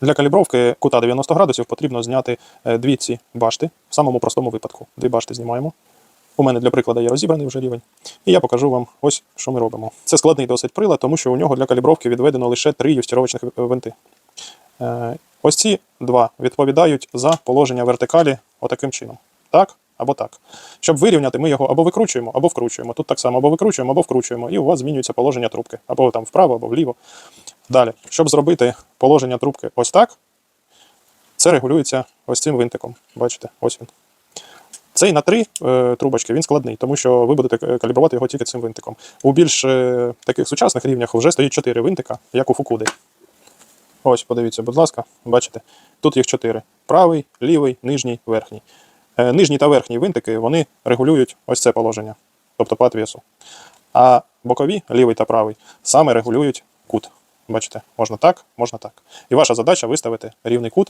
Для калібровки кута 90 градусів потрібно зняти е, дві ці башти в самому простому випадку. Дві башти знімаємо. У мене для прикладу є розібраний вже рівень. І я покажу вам ось, що ми робимо. Це складний досить прилад, тому що у нього для калібровки відведено лише три юстіровочних е, винти. Е, Ось ці два відповідають за положення вертикалі отаким чином. Так або так. Щоб вирівняти, ми його або викручуємо, або вкручуємо. Тут так само або викручуємо, або вкручуємо, і у вас змінюється положення трубки. Або там вправо, або вліво. Далі, щоб зробити положення трубки ось так, це регулюється ось цим винтиком. Бачите, ось він. Цей на три е, трубочки він складний, тому що ви будете калібрувати його тільки цим винтиком. У більш е, таких сучасних рівнях вже стоїть чотири винтика, як у Фукуди. Ось, подивіться, будь ласка, бачите, тут їх чотири: правий, лівий, нижній, верхній. Е, нижній та верхній винтики вони регулюють ось це положення, тобто по отвесу. А бокові, лівий та правий, саме регулюють кут. Бачите, можна так, можна так. І ваша задача виставити рівний кут